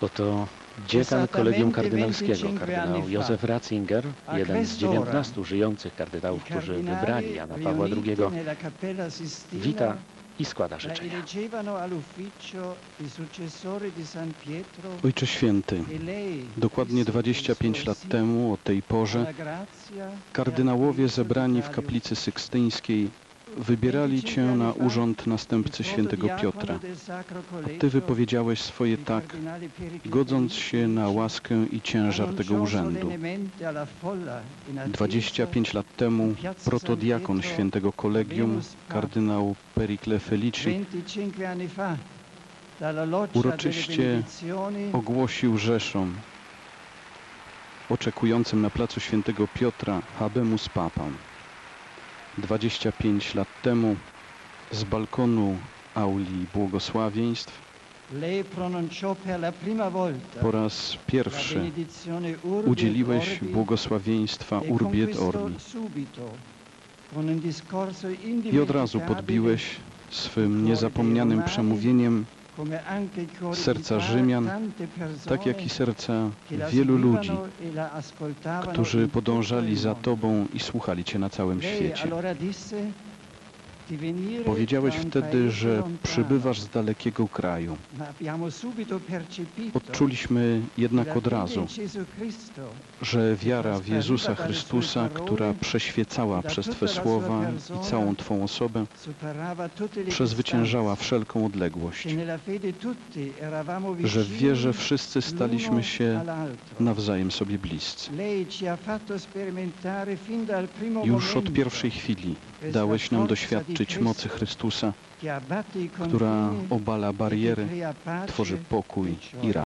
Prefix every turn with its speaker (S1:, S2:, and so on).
S1: Oto dziekan Kolegium Kardynalskiego, kardynał Józef Ratzinger, jeden z 19 żyjących kardynałów, którzy wybrali Jana Pawła II, wita i składa życzenia.
S2: Ojcze Święty,
S3: e
S2: dokładnie
S3: Cristo
S2: 25
S3: Gesù,
S2: lat temu o tej porze
S3: grazia
S2: kardynałowie
S3: e
S2: zebrani w kaplicy sykstyńskiej wybierali Cię na urząd następcy świętego Piotra. A Ty wypowiedziałeś swoje tak, godząc się na łaskę i ciężar tego urzędu. 25 lat temu protodiakon świętego kolegium, kardynał Pericle Felici, uroczyście ogłosił Rzeszom oczekującym na placu świętego Piotra habemus papam. 25 lat temu z balkonu auli błogosławieństw. Po raz pierwszy udzieliłeś błogosławieństwa Urbi et Orbi i od razu podbiłeś swym niezapomnianym przemówieniem serca Rzymian, tak jak i serca wielu ludzi, którzy podążali za Tobą i słuchali Cię na całym świecie. Powiedziałeś wtedy, że przybywasz z dalekiego kraju. Odczuliśmy jednak od razu, że wiara w Jezusa Chrystusa, która przeświecała przez Twe słowa i całą Twą osobę, przezwyciężała wszelką odległość, że w wierze wszyscy staliśmy się nawzajem sobie bliscy. Już od pierwszej chwili dałeś nam doświadczyć mocy Chrystusa, która obala bariery, tworzy pokój i radość.